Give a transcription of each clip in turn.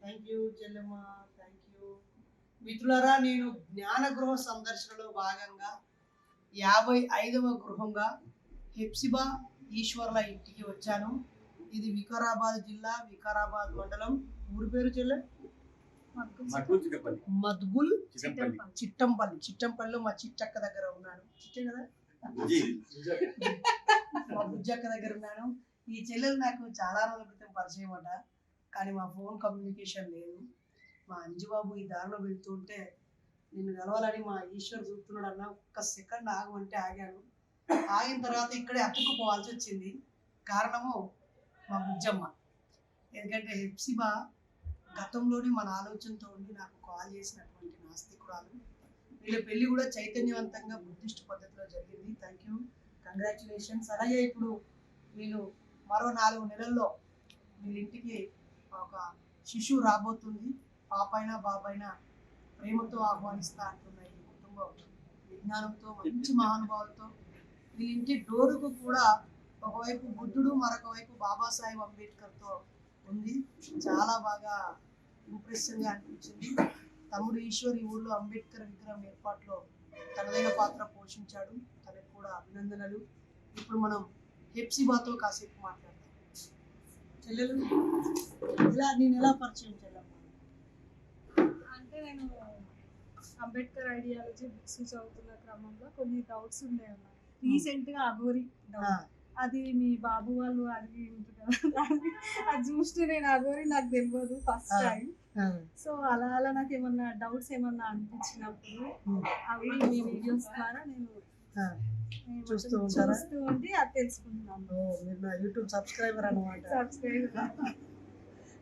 Thank you చెల్లెమ్మ. Thank you మిత్రులారా నేను జ్ఞాన గృహ సందర్శనలో భాగంగా యాభై ఐదవ గృహంగా హెప్సిబా ఈశ్వర్ల ఇంటికి వచ్చాను. ఇది వికారాబాద్ జిల్లా వికారాబాద్ మండలం. ఊరి పేరు చెల్లె? మద్గుల్ చిట్టపల్లి. చిట్టంపల్లి. చిట్టంపల్లిలో మా చిట్టక్క దగ్గర ఉన్నాను. చిట్టే కదా? జీ. మా బుజ్జక్క దగ్గర ఉన్నాను. ఈ చెల్లెలు నాకు చాలా రోజుల క్రితం పరిచయం అట. కానీ మా ఫోన్ కమ్యూనికేషన్ లేదు. మా అంజుబాబు ఈ దారిలో వెళ్తుంటే నిన్ను కలవాలని మా ఈశ్వర్ చూస్తున్నాడు అన్న ఒక్క సెకండ్ ఆగమంటే ఆగాను. ఆగిన తర్వాత ఇక్కడే అతుక్కుపోవాల్సి వచ్చింది. కారణము మా బుజ్జమ్మ. ఎందుకంటే హెప్సిబా గతంలోనే మన ఆలోచనతో ఉండి నాకు కాల్ చేసినటువంటి నాస్తికురాలు. వీళ్ళ పెళ్ళి కూడా చైతన్యవంతంగా బుద్ధిస్ట్ పద్ధతిలో జరిగింది. థ్యాంక్ యూ కంగ్రాచులేషన్స్ అలాగే ఇప్పుడు వీళ్ళు మరో నాలుగు నెలల్లో వీళ్ళింటికి ఒక శిశువు రాబోతుంది. పాపైనా బాబైనా ప్రేమతో ఆహ్వానిస్తా అంటున్న ఈ కుటుంబం. విజ్ఞానంతో మంచి మహానుభావులతో వీళ్ళ ఇంటి డోరుకు కూడా ఒకవైపు బుద్ధుడు మరొక వైపు బాబాసాహెబ్ అంబేద్కర్తో ఉంది. చాలా బాగా ఇంప్రెషన్గా అనిపించింది. తమ్ముడు ఈశ్వర్ ఈ ఊళ్ళో అంబేద్కర్ విగ్రహం ఏర్పాటులో తనదైన పాత్ర పోషించాడు. తనకు కూడా అభినందనలు. ఇప్పుడు మనం హెప్సిబాతో కాసేపు మాట్లాడుతాం చెల్లెలు? ఇలా నేను ఎలా పరిచయం చెల్లెమ్మ? అంటే నేను అంబేద్కర్ ఐడియాలజీ బుక్స్ చదువుతున్న క్రమంలో కొన్ని డౌట్స్ ఉండేవి నాకు రీసెంట్గా అఘోరి అది మీ బాబు వాళ్ళు అడిగి అది- చూస్తే నేను అఘోరి నాకు తెలియదు ఫస్ట్. టైం సో అలా అలా నాకు ఏమన్నా డౌట్స్ ఏమన్నా అనిపించినప్పుడు అవి మీ వీడియోస్ ద్వారా. నేను చూస్తూ ఉంటారా? చూస్తూ ఉండి అది తెలుసుకుంటున్నాను ఓ, మీరు నా యూట్యూబ్ సబ్స్క్రైబర్ సబ్స్క్రైబ్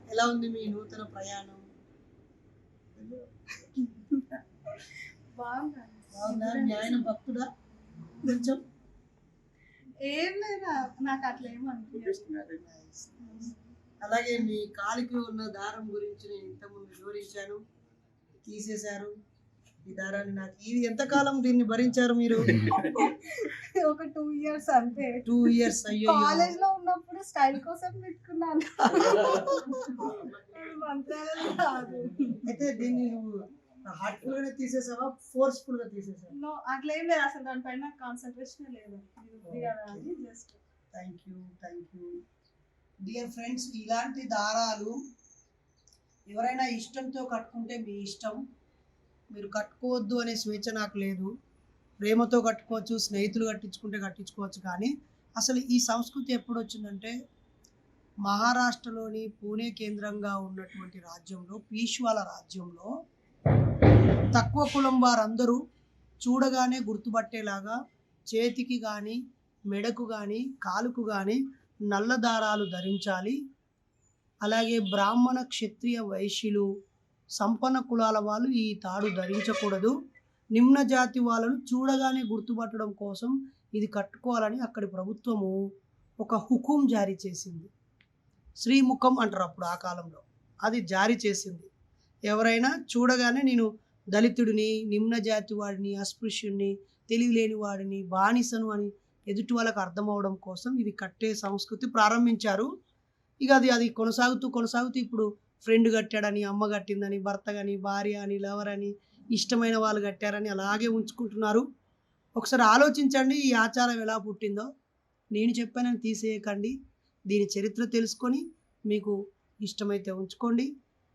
ఎలా ఉంది మీ నూతన ప్రయాణం? బాగుందా? మీ బాగుంది ఆయన భక్తుడా కొంచెం? ఏం లేదా? నాకు అట్లా ఏం అనిపించదు అలాగే మీ కాలికి ఉన్న దారం గురించి నేను ఇంతకుముందు వివరించాను. తీసేశారు. ఈ దారాన్ని నాకు ఇది ఎంతకాలం దీన్ని భరించారు మీరు? ఒక టూ ఇయర్స్ అంతే. టూ ఇయర్స్ అయ్యో కాలేజ్లో ఉన్నప్పుడు స్టైల్ కోసం పెట్టుకున్నాను. అయితే దీన్ని నువ్వు హార్ట్ఫుల్ గానే తీసేసావా? ఫోర్స్ఫుల్గా తీసేసావా అట్లా ఏం లేదు. అసలు దానిపైన కాన్సన్ట్రేషన్ లేదు. Just thank you thank you dear friends ఇలాంటి దారాలు ఎవరైనా ఇష్టంతో కట్టుకుంటే మీ ఇష్టం. మీరు కట్టుకోవద్దు అనే స్వేచ్ఛ నాకు లేదు. ప్రేమతో కట్టుకోవచ్చు స్నేహితులు కట్టించుకుంటే కట్టించుకోవచ్చు కానీ అసలు ఈ సంస్కృతి ఎప్పుడు వచ్చిందంటే మహారాష్ట్రలోని పూణే కేంద్రంగా ఉన్నటువంటి రాజ్యంలో పీష్వాల రాజ్యంలో తక్కువ కులం వారందరూ చూడగానే గుర్తుపట్టేలాగా చేతికి కానీ మెడకు కానీ కాలుకు కానీ నల్ల దారాలు ధరించాలి. అలాగే బ్రాహ్మణ క్షత్రియ వైశ్యులు సంపన్న కులాల వాళ్ళు ఈ తాడు ధరించకూడదు. నిమ్న జాతి వాళ్ళను చూడగానే గుర్తుపట్టడం కోసం ఇది కట్టుకోవాలని అక్కడి ప్రభుత్వము ఒక హుకుం జారీ చేసింది. శ్రీముఖం అంటారు అప్పుడు ఆ కాలంలో. అది జారీ చేసింది. ఎవరైనా చూడగానే నేను దళితుడిని నిమ్న జాతి వాడిని అస్పృశ్యుడిని తెలివిలేని వాడిని బానిసను అని ఎదుటి వాళ్ళకి అర్థమవడం కోసం ఇది కట్టే సంస్కృతి ప్రారంభించారు. ఇక అది అది కొనసాగుతూ కొనసాగుతూ ఇప్పుడు ఫ్రెండ్ కట్టాడని అమ్మ కట్టిందని భర్త కానీ భార్య అని లవర్ అని ఇష్టమైన వాళ్ళు కట్టారని అలాగే ఉంచుకుంటున్నారు. ఒకసారి ఆలోచించండి ఈ ఆచారం ఎలా పుట్టిందో. నేను చెప్పానని తీసేయకండి. దీని చరిత్ర తెలుసుకొని మీకు ఇష్టమైతే ఉంచుకోండి.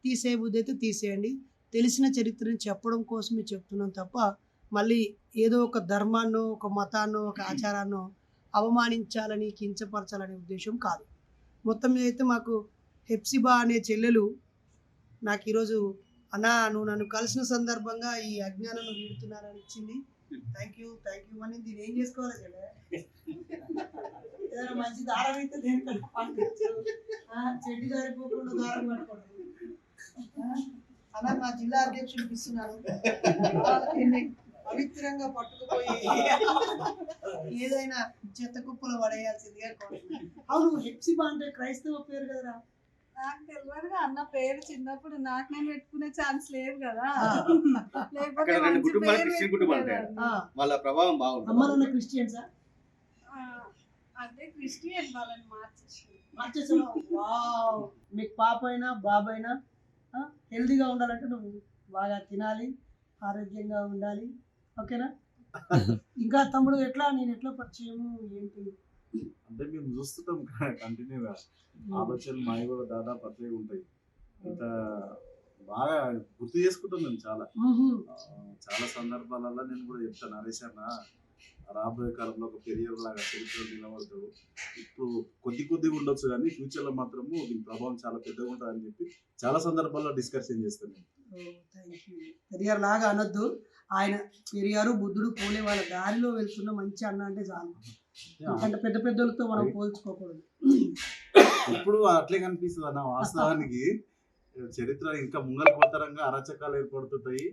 తీసే బుద్ధి అయితే తీసేయండి. తెలిసిన చరిత్రని చెప్పడం కోసమే చెప్తున్నాం తప్ప మళ్ళీ ఏదో ఒక ధర్మాన్నో ఒక మతాన్నో ఒక ఆచారాన్నో అవమానించాలని కించపరచాలనే ఉద్దేశం కాదు. మొత్తం మీద అయితే మాకు హెప్సిబా అనే చెల్లెలు నాకు ఈరోజు అన్నా నువ్వు నన్ను కలిసిన సందర్భంగా ఈ అజ్ఞానం వీడుతున్నానని ఇచ్చింది. థ్యాంక్ యూ థ్యాంక్ యూ అని దీన్ని ఏం చేసుకోవాలి కదా ఏదైనా మంచి దారం అయితే దేనికన్నా పనికొచ్చు. చెడ్డి జారిపోకుండా దారం పట్టుకోండి అలా మా జిల్లా అధ్యక్షుడికి ఇస్తున్నాను. పవిత్రంగా పట్టుకుపోయి ఏదైనా చెత్త కుప్పలో పడేయాల్సిందిగా అవును హెప్సిబా అంటే క్రైస్తవ పేరు కదరా? నాకు తెలియదుగా అన్న పేరు చిన్నప్పుడు నాకు నేను పెట్టుకునే ఛాన్స్ లేదు కదా. లేకపోతే మంచి పేరు క్రిస్టియన్ కుటుంబాలు పెట్టుకునేదాన్ని. ఆ, వాళ్ళ ప్రభావం బాగుంటుంది. అమ్మ నాన్న క్రిస్టియన్సా? ఆ, అంటే క్రిస్టియన్ వాళ్ళని మార్చేసి మార్చేసావా వావ్. మీకు పాప అయినా బాబు అయినా హెల్తీగా ఉండాలంటే నువ్వు బాగా తినాలి ఆరోగ్యంగా ఉండాలి. ఓకేనా? ఇంకా తమ్ముడు ఎట్లా? నేను ఎట్లా పరిచయము? ఏంటి? చూస్తుంటాం కంటిన్యూగా. ఆలోచనలు మావి కూడా దాదాపు అట్లే ఉంటాయి. ఇంకా బాగా గుర్తు చేసుకుంటాం మేము చాలా. చాలా సందర్భాలలో నేను కూడా చెప్తాను నరేష్ అన్న రాబోయే కాలంలో ఒక కెరియర్ లాగా చరిత్ర నిలబడతాడు ఇప్పుడు కొద్ది కొద్దిగా ఉండొచ్చు కానీ ఫ్యూచర్లో మాత్రము దీని ప్రభావం చాలా పెద్దగా ఉంటుందని చెప్పి చాలా సందర్భాల్లో డిస్కషన్ చేస్తాను నేను. పెరియార్ లాగా అనొద్దు. ఆయన పెరియారు బుద్ధుడు పోలే వాళ్ళ దారిలో వెళ్తున్న మంచి అన్న అంటే చాలు. ఎందుకంటే పెద్ద పెద్దలతో మనం పోల్చుకోకూడదు. ఇప్పుడు అట్లే కనిపిస్తుంది అన్న వాస్తవానికి చరిత్ర ఇంకా ముంగల్పోతరంగా అరాచకాలు ఏర్పడుతుంటాయి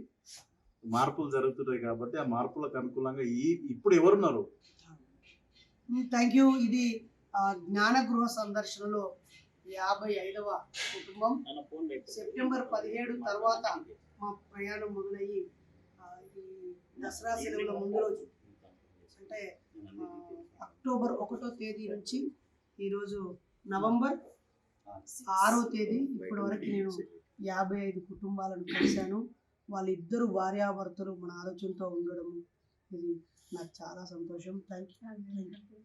మార్పులు జరుగుతుంటాయి కాబట్టి ఆ మార్పులకు అనుకూలంగా ఈ ఇప్పుడు ఎవరున్నారు? థ్యాంక్ యూ ఇది ఆ, జ్ఞాన గృహ సందర్శనలో యాభై ఐదవ కుటుంబం. సెప్టెంబర్ పదిహేడు తర్వాత మా ప్రయాణం మొదలయ్యి ఈ దసరా సెలవుల ముందు రోజు. అంటే అక్టోబర్ ఒకటో తేదీ నుంచి ఈరోజు నవంబర్ ఆరో తేదీ ఇప్పటి వరకు నేను యాభై ఐదు కుటుంబాలను కలిశాను. వాళ్ళిద్దరు భార్యాభర్తలు మన ఆలోచనతో ఉండడం ఇది నాకు చాలా సంతోషం. థ్యాంక్ యూ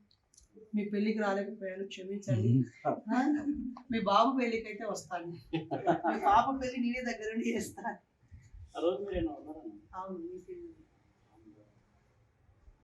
మీ పెళ్ళికి రాలేకపోయాను క్షమించండి? మీ బాబు పెళ్ళికి అయితే వస్తాను. మీ పాప పెళ్ళి నేనే దగ్గర నుండి చేస్తాను? అవును మీ పెళ్ళి.